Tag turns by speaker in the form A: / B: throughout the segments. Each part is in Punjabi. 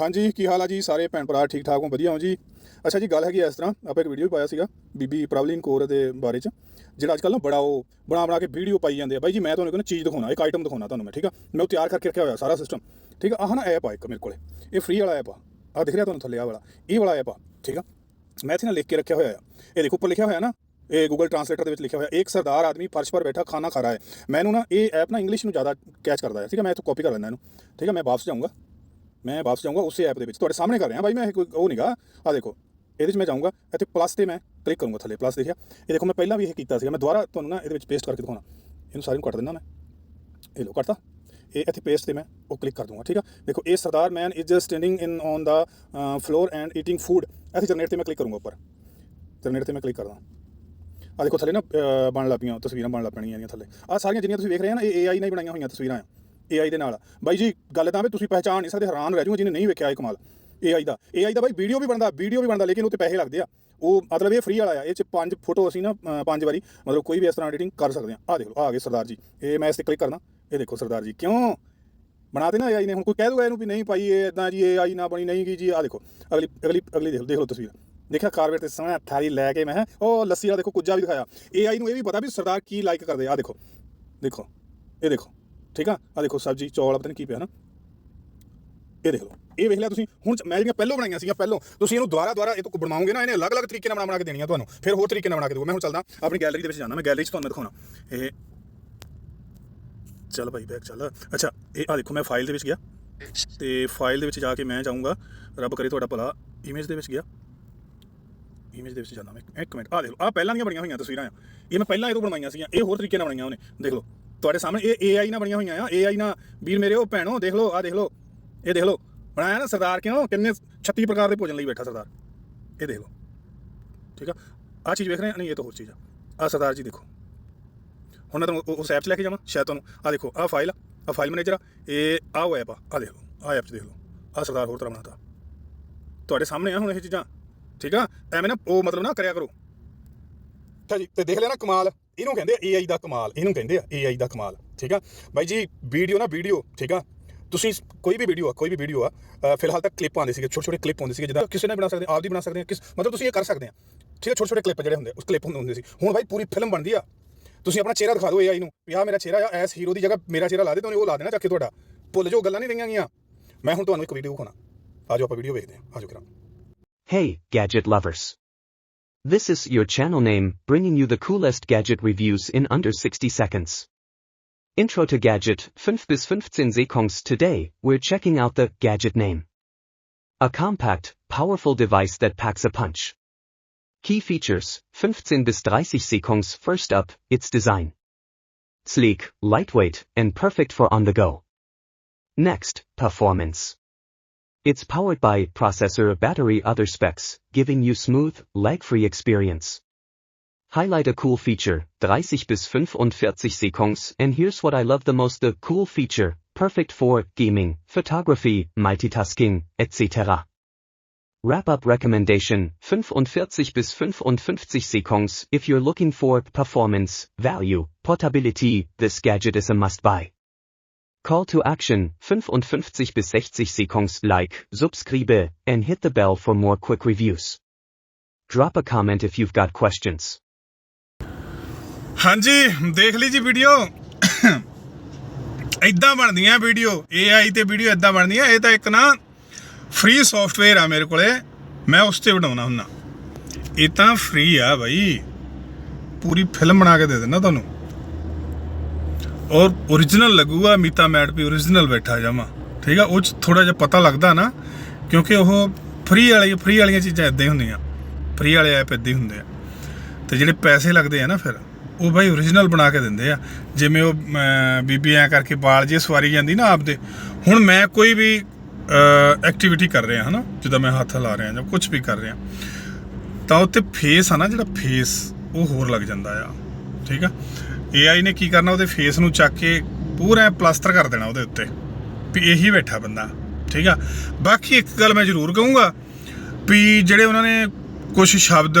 A: ਹਾਂਜੀ, ਕੀ ਹਾਲ ਆ ਜੀ? ਸਾਰੇ ਭੈਣ ਭਰਾ ਠੀਕ ਠਾਕ ਹੋ? ਵਧੀਆ ਹੋ ਜੀ? ਅੱਛਾ ਜੀ, ਗੱਲ ਹੈਗੀ ਇਸ ਤਰ੍ਹਾਂ, ਆਪਾਂ ਇੱਕ ਵੀਡੀਓ ਵੀ ਪਾਇਆ ਸੀਗਾ, ਬੀਬੀ ਪ੍ਰਵਲੀਨ ਕੋਰ ਦੇ ਬਾਰੇ ਚ, ਜਿਹੜਾ ਅੱਜ ਕੱਲ੍ਹ ਨਾ ਬੜਾ ਉਹ ਬਣਾ ਬਣਾ ਕੇ ਵੀਡੀਓ ਪਾਈ ਜਾਂਦੇ ਆ। ਬਾਈ ਜੀ, ਮੈਂ ਤੁਹਾਨੂੰ ਇੱਕ ਚੀਜ਼ ਦਿਖਾਉਣਾ, ਇੱਕ ਆਈਟਮ ਦਿਖਾਉਣਾ ਤੁਹਾਨੂੰ ਮੈਂ, ਠੀਕ ਆ? ਮੈਂ ਉਹ ਤਿਆਰ ਕਰਕੇ ਰੱਖਿਆ ਹੋਇਆ ਸਾਰਾ ਸਿਸਟਮ ਠੀਕ ਆ? ਆਹ ਨਾ ਐਪ ਆ ਇੱਕ ਮੇਰੇ ਕੋਲੇ, ਇਹ ਫ੍ਰੀ ਵਾਲਾ ਐਪ ਆ। ਆ ਦਿਖ ਰਿਹਾ ਤੁਹਾਨੂੰ ਥੱਲੇ ਆ ਵਾਲਾ, ਇਹ ਵਾਲਾ ਐਪ ਆ, ਠੀਕ ਆ? ਮੈਂ ਇੱਥੇ ਨਾ ਲਿਖ ਕੇ ਰੱਖਿਆ ਹੋਇਆ ਆ। ਇਹ ਦੇਖੋ, ਉੱਪਰ ਲਿਖਿਆ ਹੋਇਆ ਨਾ, ਇਹ ਗੂਗਲ ਟਰਾਂਸਲੇਟਰ ਦੇ ਵਿੱਚ ਲਿਖਿਆ ਹੋਇਆ, ਇੱਕ ਸਰਦਾਰ ਆਦਮੀ ਫਰਸ਼ ਪਰ ਬੈਠਾ ਖਾਣਾ ਖਾ ਰਿਹਾ ਹੈ। ਮੈਨੂੰ ਨਾ ਇਹ ਐਪ ਨਾ ਇੰਗਲਿਸ਼ ਨੂੰ ਜ਼ਿਆਦਾ ਕੈਚ ਕਰਦਾ ਹੈ ਠੀਕ ਹੈ ਮੈਂ ਇੱਥੋਂ ਕਾਪੀ ਕਰ ਲੈਂਦਾ ਇਹਨੂੰ, ਠੀਕ ਹੈ ਮੈਂ ਵਾਪਸ ਜਾਊਂਗਾ। ਮੈਂ ਵਾਪਸ ਜਾਊਂਗਾ, ਉਸੇ ਐਪ ਦੇ ਵਿੱਚ। ਤੁਹਾਡੇ ਸਾਹਮਣੇ ਕਰ ਰਿਹਾ ਬਾਈ ਮੈਂ, ਇਹ ਕੋਈ ਉਹ ਨਹੀਂਗਾ ਆ ਦੇਖੋ, ਇਹਦੇ ਵਿੱਚ ਮੈਂ ਜਾਊਂਗਾ, ਇੱਥੇ ਪਲੱਸ ਤੇ ਮੈਂ ਕਲਿੱਕ ਕਰੂੰਗਾ ਥੱਲੇ ਪਲੱਸ ਦੇਖਿਆ। ਇਹ ਦੇਖੋ, ਮੈਂ ਪਹਿਲਾਂ ਵੀ ਇਹ ਕੀਤਾ ਸੀਗਾ। ਮੈਂ ਦੁਬਾਰਾ ਤੁਹਾਨੂੰ ਨਾ ਇਹਦੇ ਵਿੱਚ ਪੇਸਟ ਕਰਕੇ ਦਿਖਾਉਣਾ। ਇਹਨੂੰ ਸਾਰੀ ਨੂੰ ਕੱਟ ਦਿੰਦਾ ਮੈਂ। ਇਹ ਲੋ ਕੱਟਤਾ। ਇਹ ਇੱਥੇ ਪੇਸਟ ਤੇ ਮੈਂ ਉਹ ਕਲਿੱਕ ਕਰ ਦੂੰਗਾ, ਠੀਕ ਆ? ਦੇਖੋ, ਇਹ sardar man is just standing in on the floor and eating food ਇੱਥੇ ਜਨਰੇਟ ਤੇ ਮੈਂ ਕਲਿੱਕ ਕਰੂੰਗਾ ਉੱਪਰ। ਜਨਰੇਟ ਤੇ ਮੈਂ ਕਲਿੱਕ ਕਰਦਾ। ਆ ਦੇਖੋ, ਥੱਲੇ ਨਾ ਬਣ ਲੱਗ ਪਈਆਂ, ਤਸਵੀਰਾਂ ਬਣ ਲੱਗ ਪੈਣੀਆਂ ਇਹਦੀਆਂ ਥੱਲੇ। ਆ ਸਾਰੀਆਂ ਜਿਹੜੀਆਂ ਤੁਸੀਂ ਵੇਖ ਰਹੇ ਹੋ ਨਾ, ਇਹ AI ਨਾਲ ਹੀ ਬਣਾਈਆਂ ਹੋਈਆਂ ਤਸਵੀਰਾਂ ਆ। AI ਦੇ ਨਾਲ। ਬਾਈ ਜੀ, ਗੱਲ ਤਾਂ ਵੀ ਤੁਸੀਂ ਪਹਿਚਾਣ ਨਹੀਂ ਸਕਦੇ, ਹੈਰਾਨ ਰਹਿ ਜਾਓਗੇ ਜਿਹਨੇ ਨਹੀਂ ਵੇਖਿਆ ਇਹ ਕਮਾਲ AI ਦਾ। AI ਦਾ ਬਾਈ ਵੀਡੀਓ ਵੀ ਬਣਦਾ ਵੀਡੀਓ ਵੀ ਬਣਦਾ, ਲੇਕਿਨ ਉਹ ਪੈਸੇ ਲੱਗਦੇ ਆ। ਉਹ ਮਤਲਬ ਇਹ ਫ੍ਰੀ ਵਾਲਾ ਆ, ਇਹ ਚ ਪੰਜ ਫੋਟੋ ਅਸੀਂ ਨਾ ਪੰਜ ਵਾਰੀ, ਮਤਲਬ ਕੋਈ ਵੀ ਇਸ ਤਰ੍ਹਾਂ ਐਡੀਟਿੰਗ ਕਰ ਸਕਦੇ ਆ। ਆ ਦੇਖ ਲਓ ਆ ਗਏ ਸਰਦਾਰ ਜੀ। ਇਹ ਮੈਂ ਇਸ ਤੇ ਕਲਿੱਕ ਕਰਨਾ। ਇਹ ਦੇਖੋ ਸਰਦਾਰ ਜੀ, ਕਿਉਂ? ਬਣਾਤੇ ਨਾ AI ਨੇ, ਹੁਣ ਕੋਈ ਕਹਿ ਦੂਗਾ ਇਹਨੂੰ ਵੀ ਨਹੀਂ ਭਾਈ, ਇਹ ਇਦਾਂ ਜੀ AI ਨਾ ਬਣੀ, ਨਹੀਂ ਗਈ ਜੀ ਆ ਦੇਖੋ। ਅਗਲੀ ਅਗਲੀ ਅਗਲੀ ਦੇਖ ਲਓ ਦੇਖ ਲਓ ਤਸਵੀਰ। ਦੇਖਿਆ ਕਾਰਵੇਟ ਤੇ ਸੋਹਣਾ ਥਾਲੀ ਲੈ ਕੇ ਮੈਂ ਉਹ ਲੱਸੀ ਵਾਲਾ ਦੇਖੋ, ਕੁੱਜਾ ਵੀ ਦਿਖਾਇਆ। AI ਨੂੰ ਇਹ ਵੀ ਪਤਾ ਵੀ ਸਰਦਾਰ ਕੀ ਲਾਈਕ ਕਰਦੇ ਆ। ਆਹ ਦੇਖੋ ਦੇਖੋ, ਇਹ ਦੇਖੋ। ਠੀਕ ਆ? ਆ ਦੇਖੋ ਸਬਜੀ, ਚੌਲ, ਪਤਾ ਨਹੀਂ ਕੀ ਪਿਆ ਨਾ। ਇਹ ਦੇਖ ਲਓ। ਇਹ ਵੇਖ ਲਿਆ ਤੁਸੀਂ। ਹੁਣ ਮੈਂ ਜਿਹੜੀਆਂ ਪਹਿਲਾਂ ਬਣਾਈਆਂ ਸੀਗੀਆਂ, ਪਹਿਲੋਂ, ਤੁਸੀਂ ਇਹਨੂੰ ਦੁਬਾਰਾ ਦੁਬਾਰਾ ਇਹ ਤੋਂ ਬਣਾਓਗੇ ਨਾ, ਇਹਨੇ ਅਲੱਗ-ਅਲੱਗ ਤਰੀਕੇ ਨਾਲ ਬਣਾ ਬਣਾ ਕੇ ਦੇਣੀਆਂ ਤੁਹਾਨੂੰ। ਫਿਰ ਹੋਰ ਤਰੀਕੇ ਨਾਲ ਬਣਾ ਕੇ ਦਊਗਾ ਮੈਂ ਹੁਣ ਚੱਲਦਾ, ਆਪਣੀ ਗੈਲਰੀ ਦੇ ਵਿੱਚ ਜਾਣਾ। ਮੈਂ ਗੈਲਰੀ 'ਚ ਤੁਹਾਨੂੰ ਦਿਖਾਉਣਾ। ਇਹ ਚੱਲ ਭਾਈ ਬੈਕ ਚੱਲ। ਅੱਛਾ, ਇਹ ਆ ਦੇਖੋ, ਮੈਂ ਫਾਈਲ ਦੇ ਵਿੱਚ ਗਿਆ। ਤੇ ਫਾਈਲ ਦੇ ਵਿੱਚ ਜਾ ਕੇ ਮੈਂ ਜਾਊਂਗਾ ਰੱਬ ਕਰੇ ਤੁਹਾਡਾ ਭਲਾ ਇਮੇਜ ਦੇ ਵਿੱਚ ਗਿਆ। ਇਮੇਜ ਦੇ ਵਿੱਚ ਜਾਂਦਾ ਮੈਂ। ਇੱਕ ਮਿੰਟ। ਆ ਦੇਖ ਲਓ ਆ ਪਹਿਲਾਂ ਦੀਆਂ ਬਣੀਆਂ ਹੋਈਆਂ ਤਸਵੀਰਾਂ ਆ। ਇਹ ਮੈਂ ਪਹਿਲਾਂ ਇਹ ਤੋਂ ਬਣਵਾਈਆਂ ਸੀਗੀਆਂ। ਇਹ ਹੋਰ ਤਰੀਕੇ ਨਾਲ ਬਣਾਈਆਂ ਉਹਨੇ। ਦੇਖ ਲਓ। ਤੁਹਾਡੇ ਸਾਹਮਣੇ, ਇਹ AI ਨਾਲ ਬਣੀਆਂ ਹੋਈਆਂ ਆ। AI ਨਾਲ, ਵੀਰ ਮੇਰੇ, ਉਹ ਭੈਣੋ, ਦੇਖ ਲਓ ਆ ਦੇਖ ਲਓ, ਇਹ ਦੇਖ ਲਓ। ਬਣਾਇਆ ਨਾ ਸਰਦਾਰ ਕਿਉਂ? ਕਿੰਨੇ 36 ਪ੍ਰਕਾਰ ਦੇ ਭੋਜਨ ਲਈ ਬੈਠਾ ਸਰਦਾਰ। ਇਹ ਦੇਖ ਲਓ। ਠੀਕ ਆ? ਆ ਚੀਜ਼ ਵੇਖ ਰਹੇ ਨਹੀਂ, ਇਹ ਤਾਂ ਹੋਰ ਚੀਜ਼ ਆ। ਆ ਸਰਦਾਰ ਜੀ ਦੇਖੋ। ਹੁਣ ਮੈਂ ਤੁਹਾਨੂੰ ਉਸ ਐਪ 'ਚ ਲੈ ਕੇ ਜਾਵਾਂ, ਸ਼ਾਇਦ ਤੁਹਾਨੂੰ ਆ ਦੇਖੋ ਆ ਫਾਈਲ ਆ ਆ ਫਾਈਲ ਮੈਨੇਜਰ ਆ। ਇਹ ਆ ਉਹ ਐਪ ਆ। ਆ ਦੇਖ ਲਓ ਆ ਐਪ 'ਚ ਦੇਖ ਲਓ। ਆ ਸਰਦਾਰ ਹੋਰ ਤਰ੍ਹਾਂ ਬਣਾਤਾ। ਤੁਹਾਡੇ ਸਾਹਮਣੇ ਆ ਹੁਣ ਇਹ ਚੀਜ਼ਾਂ। ਠੀਕ ਆ? ਐਵੇਂ ਨਾ ਉਹ ਮਤਲਬ ਨਾ ਕਰਿਆ ਕਰੋ। ਅੱਛਾ ਜੀ, ਤੇ ਦੇਖ ਲਿਆ ਨਾ ਕਮਾਲ। ਇਹਨੂੰ ਕਹਿੰਦੇ ਆ AI ਦਾ ਕਮਾਲ ਇਹਨੂੰ ਕਹਿੰਦੇ ਆ AI ਦਾ ਕਮਾਲ ਠੀਕ ਆ? ਬਾਈ ਜੀ ਵੀਡੀਓ ਨਾ ਵੀਡੀਓ ਠੀਕ ਆ? ਤੁਸੀਂ ਕੋਈ ਵੀ ਵੀਡੀਓ ਆ ਕੋਈ ਵੀ ਵੀਡੀਓ ਆ ਫਿਲਹਾਲ ਤੱਕ ਕਲਿੱਪ ਆਉਂਦੇ ਸੀਗੇ ਛੋਟੇ ਛੋਟੇ ਕਲਿੱਪ ਆਉਂਦੇ ਸੀਗੇ ਜਿੱਦਾਂ ਕਿਸੇ ਨੇ ਬਣਾ ਸਕਦੇ ਆ, ਆਪ ਦੀ ਬਣਾ ਸਕਦੇ ਆ ਕਿਸ ਮਤਲਬ ਤੁਸੀਂ ਇਹ ਕਰ ਸਕਦੇ ਆ ਠੀਕ ਆ? ਛੋਟੇ ਛੋਟੇ ਕਲਿੱਪ ਜਿਹੜੇ ਹੁੰਦੇ ਉਸ ਕਲਿੱਪ ਹੁੰਦੇ ਸੀ। ਹੁਣ ਬਾਈ ਪੂਰੀ ਫਿਲਮ ਬਣਦੀ ਆ। ਤੁਸੀਂ ਆਪਣਾ ਚਿਹਰਾ ਦਿਖਾ ਦਿਓ AI ਨੂੰ ਵੀ ਆਹ ਮੇਰਾ ਚਿਹਰਾ ਆ ਐਸ ਹੀਰੋ ਦੀ ਜਗ੍ਹਾ ਮੇਰਾ ਚਿਹਰਾ ਲਾ ਦੇ ਤਾਂ ਉਹ ਲਾ ਦੇਣਾ ਚੱਕ ਕੇ ਤੁਹਾਡਾ। ਭੁੱਲ ਜਾਓ ਗੱਲਾਂ ਨਹੀਂ ਰਹੀਆਂ ਗਈਆਂ ਮੈਂ ਹੁਣ ਤੁਹਾਨੂੰ ਇੱਕ ਵੀਡੀਓ ਦਿਖਾਉਣਾ ਆਜੋ ਆਪਾਂ ਵੀਡੀਓ ਵੇਖਦੇ ਹਾਂ। ਆਜੋ ਕਰਾਂ।
B: Hey, gadget lovers. This is your channel name, bringing you the coolest gadget reviews in under 60 seconds. Intro to Gadget 5 bis 15 Sekongs Today, we're checking out the gadget name. A compact, powerful device that packs a punch. Key features 15 bis 30 Sekongs First up, its design. Sleek, lightweight, and perfect for on the go. Next, performance. It's powered by processor battery other specs, giving you smooth, lag-free experience. Highlight a cool feature, 30 bis 45 Sekongs, and here's what I love the most the cool feature, perfect for gaming, photography, multitasking, etc. Wrap-up recommendation, 45 bis 55 Sekongs, if you're looking for performance, value, portability, this gadget is a must-buy. Call to action 55 bis 60 Sekongs like, subscribe, and hit the bell for more quick reviews. Drop a comment if you've got questions.
A: ਹਾਂਜੀ ਦੇਖ ਲਈ ਜੀ ਵੀਡੀਓ ਇਦਾਂ ਬਣਦੀਆਂ ਵੀਡੀਓ AI ਤੇ ਵੀਡੀਓ ਇਦਾਂ ਬਣਦੀਆਂ ਇਹ ਤਾਂ ਇੱਕ ਨਾ ਫ੍ਰੀ ਸੌਫਟਵੇਅਰ ਆ ਮੇਰੇ ਕੋਲੇ ਮੈਂ ਉਸ ਤੇ ਬਣਾਉਣਾ ਹੁੰਨਾ ਇਹ ਤਾਂ ਫ੍ਰੀ ਆ ਬਾਈ ਪੂਰੀ ਫਿਲਮ ਬਣਾ ਕੇ ਦੇ ਦਿੰਦਾ ਤੁਹਾਨੂੰ ਔਰ origignal ਲੱਗੂਗਾ ਮੀਤਾ ਮੈਟ ਵੀ origignal ਬੈਠਾ ਜਾਵਾਂ ਠੀਕ ਆ? ਉਹ ਚ ਥੋੜਾ ਜਿਹਾ ਪਤਾ ਲੱਗਦਾ ਨਾ, ਕਿਉਂਕਿ ਉਹ ਫ੍ਰੀ ਵਾਲੀ ਫ੍ਰੀ ਵਾਲੀਆਂ ਚੀਜ਼ਾਂ ਇਦਾਂ ਹੀ ਹੁੰਦੀਆਂ। ਫ੍ਰੀ ਵਾਲੇ ਐਪ ਇਦਾਂ ਹੀ ਹੁੰਦੇ ਆ। ਤੇ ਜਿਹੜੇ ਪੈਸੇ ਲੱਗਦੇ ਆ ਨਾ ਫਿਰ, ਉਹ ਭਾਈ origignal ਬਣਾ ਕੇ ਦਿੰਦੇ ਆ। ਜਿਵੇਂ ਉਹ ਬੀਬੀ ਐ ਕਰਕੇ ਵਾਲ ਜੇ ਸਵਾਰੀ ਜਾਂਦੀ ਨਾ ਆਪਦੇ, ਹੁਣ ਮੈਂ ਕੋਈ ਵੀ ਐਕਟੀਵਿਟੀ ਕਰ ਰਿਹਾ, ਹਨਾ? ਜਿੱਦਾਂ ਮੈਂ ਹੱਥ ਲਾ ਰਿਹਾ ਜਾਂ ਕੁਝ ਵੀ ਕਰ ਰਿਹਾ। ਤਾਂ ਉੱਤੇ ਫੇਸ ਆ ਨਾ, ਜਿਹੜਾ ਫੇਸ ਉਹ ਹੋਰ ਲੱਗ ਜਾਂਦਾ ਆ। ਠੀਕ ਆ? AI ਨੇ ਕੀ ਕਰਨਾ, ਉਹਦੇ ਫੇਸ ਨੂੰ ਚੱਕ ਕੇ ਪੂਰਾ ਪਲਾਸਟਰ ਕਰ ਦੇਣਾ ਉਹਦੇ ਉੱਤੇ, ਵੀ ਇਹੀ ਬੈਠਾ ਬੰਦਾ, ਠੀਕ ਆ? ਬਾਕੀ ਇੱਕ ਗੱਲ ਮੈਂ ਜ਼ਰੂਰ ਕਹੂੰਗਾ ਵੀ ਜਿਹੜੇ ਉਹਨਾਂ ਨੇ ਕੁਝ ਸ਼ਬਦ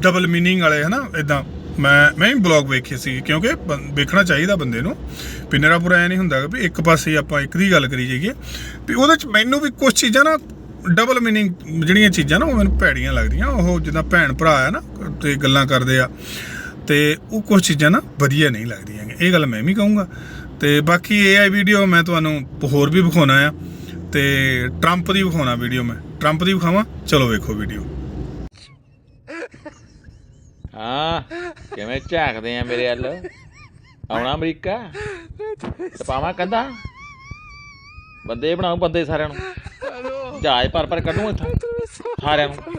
A: ਡਬਲ ਮੀਨਿੰਗ ਵਾਲੇ, ਹਨਾ ਇਦਾਂ ਮੈਂ ਮੈਂ ਵੀ ਬਲੌਗ ਵੇਖੇ ਸੀ, ਕਿਉਂਕਿ ਬੰ- ਵੇਖਣਾ ਚਾਹੀਦਾ ਬੰਦੇ ਨੂੰ, ਵੀ ਨਿਰਾ ਪੂਰਾ ਐ ਨਹੀਂ ਹੁੰਦਾ ਕਿ ਵੀ ਇੱਕ ਪਾਸੇ ਆਪਾਂ ਇੱਕ ਦੀ ਗੱਲ ਕਰੀ ਜਾਈਏ, ਵੀ ਉਹਦੇ ਚ ਮੈਨੂੰ ਵੀ ਕੁਝ ਚੀਜ਼ਾਂ ਨਾ ਡਬਲ ਮੀਨਿੰਗ ਜਿਹੜੀਆਂ ਚੀਜ਼ਾਂ ਨਾ ਉਹ ਮੈਨੂੰ ਭੈੜੀਆਂ ਲੱਗਦੀਆਂ, ਉਹ ਜਿੱਦਾਂ ਭੈਣ ਭਰਾ ਆ ਨਾ, ਤੇ ਗੱਲਾਂ ਕਰਦੇ ਆ ਤੇ ਉਹ ਕੁਝ ਚੀਜ਼ਾਂ ਨਾ ਵਧੀਆ ਨਹੀਂ ਲੱਗਦੀਆਂ ਇਹ ਗੱਲ ਮੈਂ ਵੀ ਕਹੂੰਗਾ। ਤੇ ਬਾਕੀ ਇਹ ਆਈ ਵੀਡੀਓ ਮੈਂ ਤੁਹਾਨੂੰ ਹੋਰ ਵੀ ਵਿਖਾਉਣਾ ਆ ਤੇ ਟਰੰਪ ਦੀ ਵਿਖਾਉਣਾ ਵੀਡੀਓ ਮੈਂ। ਟਰੰਪ ਦੀ ਵਿਖਾਵਾਂ? ਚਲੋ ਵੇਖੋ ਵੀਡੀਓ
C: ਹਾਂ, ਕਿਵੇਂ ਝਾਕਦੇ ਆ ਮੇਰੇ ਵੱਲ? ਆਉਣਾ ਅਮਰੀਕਾ? ਪਾਵਾਂ ਕੰਦਾ ਬੰਦੇ ਬਣਾਉ ਬੰਦੇ ਸਾਰਿਆਂ ਨੂੰ। ਜਹਾਜ਼ ਪਰ ਪਰ ਕੱਢੂ ਇੱਥੋਂ। ਸਾਰਿਆਂ ਨੂੰ।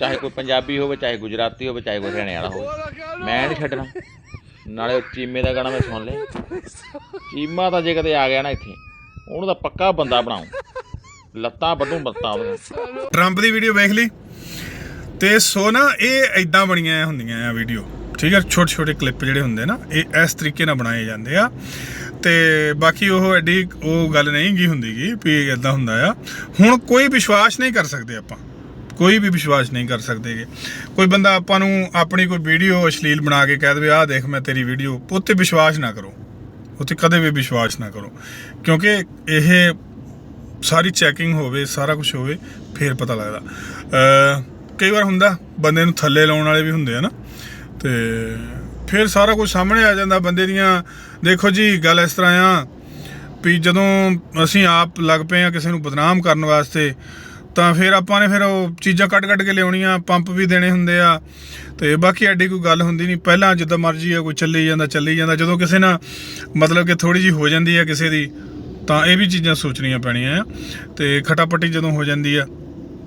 C: ਚਾਹੇ ਕੋਈ ਪੰਜਾਬੀ ਹੋਵੇ, ਚਾਹੇ ਗੁਜਰਾਤੀ ਹੋਵੇ, ਚਾਹੇ ਕੋਈ ਹਰਿਆਣੇ ਵਾਲਾ ਹੋਵੇ। ਮੈਂ ਨਹੀਂ ਛੱਡਣਾ। ਨਾਲੇ ਚੀਮੇ ਦਾ ਗਾਣਾ ਮੈਂ ਸੁਣ ਲਿਆ। ਚੀਮਾ ਤਾਂ ਜੇ ਕਦੇ ਆ ਗਿਆ ਨਾ ਇੱਥੇ, ਉਹਨੂੰ ਤਾਂ ਪੱਕਾ ਬੰਦਾ ਬਣਾਉ। ਲੱਤਾਂ ਵੱਢੂ ਬੱਤਾਂ ਉਹਦੀਆਂ।
A: ਟਰੰਪ ਦੀ ਵੀਡੀਓ ਵੇਖ ਲਈ? ਤੇ ਸੋ ਨਾ, ਇਹ ਐਦਾਂ ਬਣੀਆਂ ਹੁੰਦੀਆਂ ਆ ਵੀਡੀਓ ਠੀਕ ਹੈ ਛੋਟੇ ਛੋਟੇ ਕਲਿੱਪ ਜਿਹੜੇ ਹੁੰਦੇ ਨਾ, ਇਹ ਇਸ ਤਰੀਕੇ ਨਾਲ ਬਣਾਏ ਜਾਂਦੇ ਆ। ਤੇ ਬਾਕੀ ਉਹ ਐਡੀ ਉਹ ਗੱਲ ਨਹੀਂ ਗੀ ਹੁੰਦੀਗੀ ਵੀ ਇਦਾਂ ਹੁੰਦਾ ਆ। ਹੁਣ ਕੋਈ ਵਿਸ਼ਵਾਸ ਨਹੀਂ ਕਰ ਸਕਦੇ ਆਪਾਂ। ਕੋਈ ਵੀ ਵਿਸ਼ਵਾਸ ਨਹੀਂ ਕਰ ਸਕਦੇਗੇ। ਕੋਈ ਬੰਦਾ ਆਪਾਂ ਨੂੰ ਆਪਣੀ ਕੋਈ ਵੀਡੀਓ ਅਸ਼ਲੀਲ ਬਣਾ ਕੇ ਕਹਿ ਦੇਵੇ, ਆਹ ਦੇਖ ਮੈਂ ਤੇਰੀ ਵੀਡੀਓ ਉੱਤੇ ਵਿਸ਼ਵਾਸ ਨਾ ਕਰੋ। ਉੱਤੇ ਕਦੇ ਵੀ ਵਿਸ਼ਵਾਸ ਨਾ ਕਰੋ। ਕਿਉਂਕਿ ਇਹ ਸਾਰੀ ਚੈਕਿੰਗ ਹੋਵੇ, ਸਾਰਾ ਕੁਝ ਹੋਵੇ, ਫਿਰ ਪਤਾ ਲੱਗਦਾ। ਕਈ ਵਾਰ ਹੁੰਦਾ, ਬੰਦੇ ਨੂੰ ਥੱਲੇ ਲਾਉਣ ਵਾਲੇ ਵੀ ਹੁੰਦੇ ਆ ਨਾ। ਤੇ ਫਿਰ ਸਾਰਾ ਕੁਝ ਸਾਹਮਣੇ ਆ ਜਾਂਦਾ ਬੰਦੇ ਦੀਆਂ, ਦੇਖੋ ਜੀ, ਗੱਲ ਇਸ ਤਰ੍ਹਾਂ ਆ ਵੀ ਜਦੋਂ ਅਸੀਂ ਆਪ ਲੱਗ ਪਏ ਆ ਕਿਸੇ ਨੂੰ ਬਦਨਾਮ ਕਰਨ ਵਾਸਤੇ ਤਾਂ ਫਿਰ ਆਪਾਂ ਨੇ ਫਿਰ ਉਹ ਚੀਜ਼ਾਂ ਕੱਢ ਕੱਢ ਕੇ ਲਿਆਉਣੀਆਂ, ਪੰਪ ਵੀ ਦੇਣੇ ਹੁੰਦੇ ਆ। ਤੇ ਬਾਕੀ ਐਡੀ ਕੋਈ ਗੱਲ ਹੁੰਦੀ ਨਹੀਂ। ਪਹਿਲਾਂ ਜਿੱਦਾਂ ਮਰਜ਼ੀ ਆ ਕੋਈ ਚੱਲੀ ਜਾਂਦਾ ਚੱਲੀ ਜਾਂਦਾ, ਜਦੋਂ ਕਿਸੇ ਨਾਲ ਮਤਲਬ ਕਿ ਥੋੜੀ ਜੀ ਹੋ ਜਾਂਦੀ ਆ ਕਿਸੇ ਦੀ, ਤਾਂ ਇਹ ਵੀ ਚੀਜ਼ਾਂ ਸੋਚਣੀਆਂ ਪੈਣੀਆਂ ਆ। ਤੇ ਖਟਾਪੱਟੀ ਜਦੋਂ ਹੋ ਜਾਂਦੀ ਆ,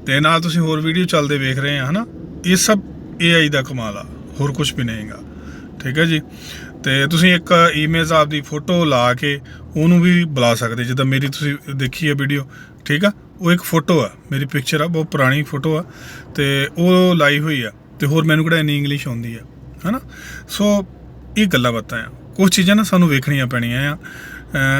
A: ਤੇ ਨਾਲ ਤੁਸੀਂ ਹੋਰ ਵੀਡੀਓ ਚੱਲਦੇ ਵੇਖ ਰਹੇ ਆ, ਹਨਾ? ਇਹ ਸਭ AI ਦਾ ਕਮਾਲ ਆ। ਹੋਰ ਕੁਝ ਵੀ ਨਹੀਂਗਾ ਠੀਕ ਹੈ ਜੀ? ਤੇ ਤੁਸੀਂ ਇੱਕ ਇਮੇਜ ਆਪਦੀ ਫੋਟੋ ਲਾ ਕੇ ਉਹਨੂੰ ਵੀ ਬੁਲਾ ਸਕਦੇ, ਜਿੱਦਾਂ ਮੇਰੀ ਤੁਸੀਂ ਦੇਖੀ ਹੈ ਵੀਡੀਓ ਠੀਕ ਆ? ਉਹ ਇੱਕ ਫੋਟੋ ਆ, ਮੇਰੀ ਪਿਕਚਰ ਆ, ਬਹੁਤ ਪੁਰਾਣੀ ਫੋਟੋ ਆ, ਤੇ ਉਹ ਲਾਈ ਹੋਈ ਆ, ਤੇ ਹੋਰ ਮੈਨੂੰ ਕਿਹੜਾ ਇੰਨੀ ਇੰਗਲਿਸ਼ ਆਉਂਦੀ ਆ, ਹਨਾ? ਸੋ ਇਹ ਗੱਲਾਂ ਬਾਤਾਂ ਆ। ਕੁਝ ਚੀਜ਼ਾਂ ਨਾ ਸਾਨੂੰ ਵੇਖਣੀਆਂ ਪੈਣੀਆਂ ਆ।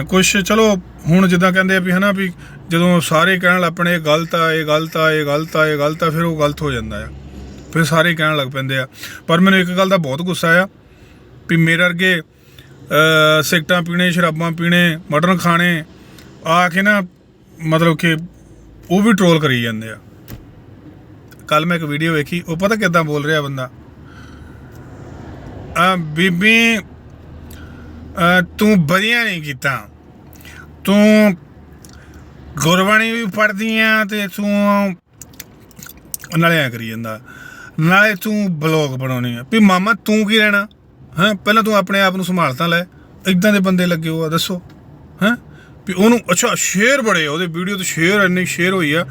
A: ਕੁਝ ਚਲੋ, ਹੁਣ ਜਿੱਦਾਂ ਕਹਿੰਦੇ ਆ ਵੀ ਹਨਾ ਵੀ ਜਦੋਂ ਸਾਰੇ ਕਹਿਣ ਲੱਗ ਪਣੇ, ਇਹ ਗਲਤ ਆ, ਇਹ ਗਲਤ ਆ, ਇਹ ਗਲਤ ਆ, ਇਹ ਗਲਤ ਆ, ਫਿਰ ਉਹ ਗਲਤ ਹੋ ਜਾਂਦਾ ਆ। ਫਿਰ ਸਾਰੇ ਕਹਿਣ ਲੱਗ ਪੈਂਦੇ ਆ। ਪਰ ਮੈਨੂੰ ਇੱਕ ਗੱਲ ਦਾ ਬਹੁਤ ਗੁੱਸਾ ਆ ਵੀ ਮੇਰੇ ਵਰਗੇ ਅ, ਪੀਣੇ ਸ਼ਰਾਬਾਂ ਪੀਣੇ ਮਟਨ ਖਾਣੇ ਆ ਕੇ ਨਾ ਮਤਲਬ ਕਿ ਉਹ ਵੀ ਟਰੋਲ ਕਰੀ ਜਾਂਦੇ ਆ। ਕੱਲ ਮੈਂ ਇੱਕ ਵੀਡੀਓ ਵੇਖੀ ਉਹ ਪਤਾ ਕਿਦਾਂ ਬੋਲ ਰਿਹਾ ਬੰਦਾ? ਆ ਬੀਬੀ ਤੂੰ ਵਧੀਆ ਨਹੀਂ ਕੀਤਾ। ਤੂੰ ਗੁਰਬਾਣੀ ਵੀ ਪੜ੍ਹਦੀ ਆ ਤੇ ਤੂੰ ਨਾਲੇ ਐ ਕਰੀ ਜਾਂਦਾ। ਨਾਲੇ ਤੂੰ ਬਲੌਗ ਬਣਾਉਣੀ ਆ। ਵੀ ਮਾਮਾ ਤੂੰ ਕੀ ਲੈਣਾ ਹੈਂ, ਪਹਿਲਾਂ ਤੂੰ ਆਪਣੇ ਆਪ ਨੂੰ ਸੰਭਾਲ ਤਾਂ ਲੈ। ਇਦਾਂ ਦੇ ਬੰਦੇ ਲੱਗੇ ਹੋ ਆ, ਦੱਸੋ। ਹੈਂ, ਵੀ ਉਹਨੂੰ ਅੱਛਾ ਸ਼ੇਅਰ ਬੜੇ ਉਹਦੇ ਵੀਡੀਓ ਤੇ ਸ਼ੇਅਰ ਇੰਨੀ ਸ਼ੇਅਰ ਹੋਈ ਆ।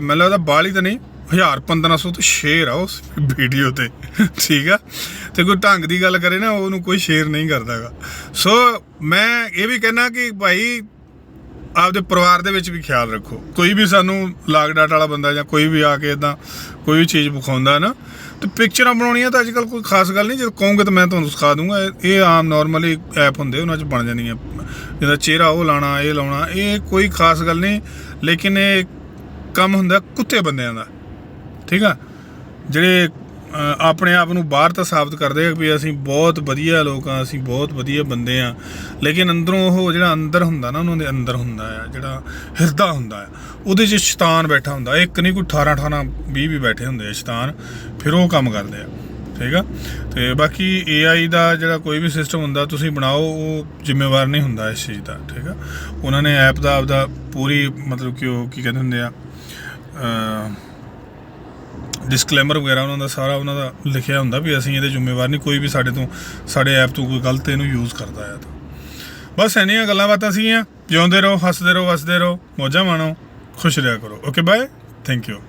A: ਮੈਨੂੰ ਲੱਗਦਾ ਬਾਲੀ ਤਾਂ ਨਹੀਂ 1000 1500 ਤੋਂ ਸ਼ੇਅਰ ਆ ਉਸ ਵੀਡੀਓ ਤੇ। ਠੀਕ ਆ? ਤੇ ਕੋਈ ਢੰਗ ਦੀ ਗੱਲ ਕਰੇ ਨਾ, ਉਹਨੂੰ ਕੋਈ ਸ਼ੇਅਰ ਨਹੀਂ ਕਰਦਾਗਾ। ਸੋ ਮੈਂ ਇਹ ਵੀ ਕਹਿਣਾ ਕਿ ਭਾਈ, ਆਪਦੇ ਪਰਿਵਾਰ ਦੇ ਵਿੱਚ ਵੀ ਖਿਆਲ ਰੱਖੋ। ਕੋਈ ਵੀ ਸਾਨੂੰ ਲਾਗ ਡਾਟ ਵਾਲਾ ਬੰਦਾ ਜਾਂ ਕੋਈ ਵੀ ਆ ਕੇ ਇਦਾਂ ਕੋਈ ਵੀ ਚੀਜ਼ ਵਿਖਾਉਂਦਾ ਨਾ ਤੇ ਪਿਕਚਰਾਂ ਬਣਾਉਣੀਆਂ ਤਾਂ ਅੱਜ ਕੱਲ ਕੋਈ ਖਾਸ ਗੱਲ ਨਹੀਂ ਜੇ ਕਹੋਗੇ ਤਾਂ ਮੈਂ ਤੁਹਾਨੂੰ ਸਿਖਾ ਦੂੰਗਾ। ਇਹ- ਆਮ ਨਾਰਮਲੀ ਐਪ ਹੁੰਦੇ, ਉਹਨਾਂ 'ਚ ਬਣ ਜਾਂਦੀਆਂ ਜਿਹਦਾ ਚਿਹਰਾ ਉਹ ਲਾਣਾ ਇਹ ਲਾਉਣਾ, ਇਹ ਕੋਈ ਖਾਸ ਗੱਲ ਨਹੀਂ, ਲੇਕਿਨ ਇਹ ਕੰਮ ਹੁੰਦਾ ਕੁੱਤੇ ਬੰਦਿਆਂ ਦਾ। ਠੀਕ ਆ? ਜਿਹੜੇ ਆਪਣੇ ਆਪ ਨੂੰ ਬਾਹਰ ਤਾਂ ਸਾਬਤ ਕਰਦੇ ਆ ਵੀ ਅਸੀਂ ਬਹੁਤ ਵਧੀਆ ਲੋਕ ਆ, ਅਸੀਂ ਬਹੁਤ ਵਧੀਆ ਬੰਦੇ ਆ। ਲੇਕਿਨ ਅੰਦਰੋਂ ਉਹ ਜਿਹੜਾ ਅੰਦਰ ਹੁੰਦਾ ਨਾ ਉਹਨਾਂ ਦੇ ਅੰਦਰ ਹੁੰਦਾ ਆ, ਜਿਹੜਾ ਹਿਰਦਾ ਹੁੰਦਾ ਆ, ਉਹਦੇ 'ਚ ਸ਼ੈਤਾਨ ਬੈਠਾ ਹੁੰਦਾ। ਇੱਕ ਨਹੀਂ, ਕੋਈ 18 18 20 ਵੀ ਬੈਠੇ ਹੁੰਦੇ ਆ ਸ਼ੈਤਾਨ, ਫਿਰ ਉਹ ਕੰਮ ਕਰਦੇ ਆ। ਠੀਕ ਆ? ਤੇ ਬਾਕੀ AI ਦਾ ਜਿਹੜਾ ਕੋਈ ਵੀ ਸਿਸਟਮ ਹੁੰਦਾ, ਤੁਸੀਂ ਬਣਾਓ, ਉਹ ਜ਼ਿੰਮੇਵਾਰ ਨਹੀਂ ਹੁੰਦਾ ਇਸ ਚੀਜ਼ ਦਾ, ਠੀਕ ਆ? ਉਹਨਾਂ ਨੇ ਐਪ ਦਾ ਆਪਦਾ ਪੂਰੀ ਮਤਲਬ ਕਿ ਉਹ ਕੀ ਕਹਿੰਦੇ ਹੁੰਦੇ ਆ ਡਿਸਕਲੇਮਰ ਵਗੈਰਾ ਉਹਨਾਂ ਦਾ ਸਾਰਾ ਉਹਨਾਂ ਦਾ ਲਿਖਿਆ ਹੁੰਦਾ ਵੀ ਅਸੀਂ ਇਹਦੇ ਜ਼ਿੰਮੇਵਾਰ ਨਹੀਂ, ਕੋਈ ਵੀ ਸਾਡੇ ਤੋਂ, ਸਾਡੇ ਐਪ ਤੋਂ ਕੋਈ ਗਲਤ ਇਹਨੂੰ ਯੂਜ਼ ਕਰਦਾ ਆ ਤਾਂ। ਬਸ ਇੰਨੀਆਂ ਗੱਲਾਂ ਬਾਤਾਂ ਸੀਗੀਆਂ, ਜਿਉਂਦੇ ਰਹੋ, ਹੱਸਦੇ ਰਹੋ ਵਸਦੇ ਰਹੋ, ਮੌਜਾਂ ਮਾਣੋ, ਖੁਸ਼ ਰਿਹਾ ਕਰੋ। Okay bye thank you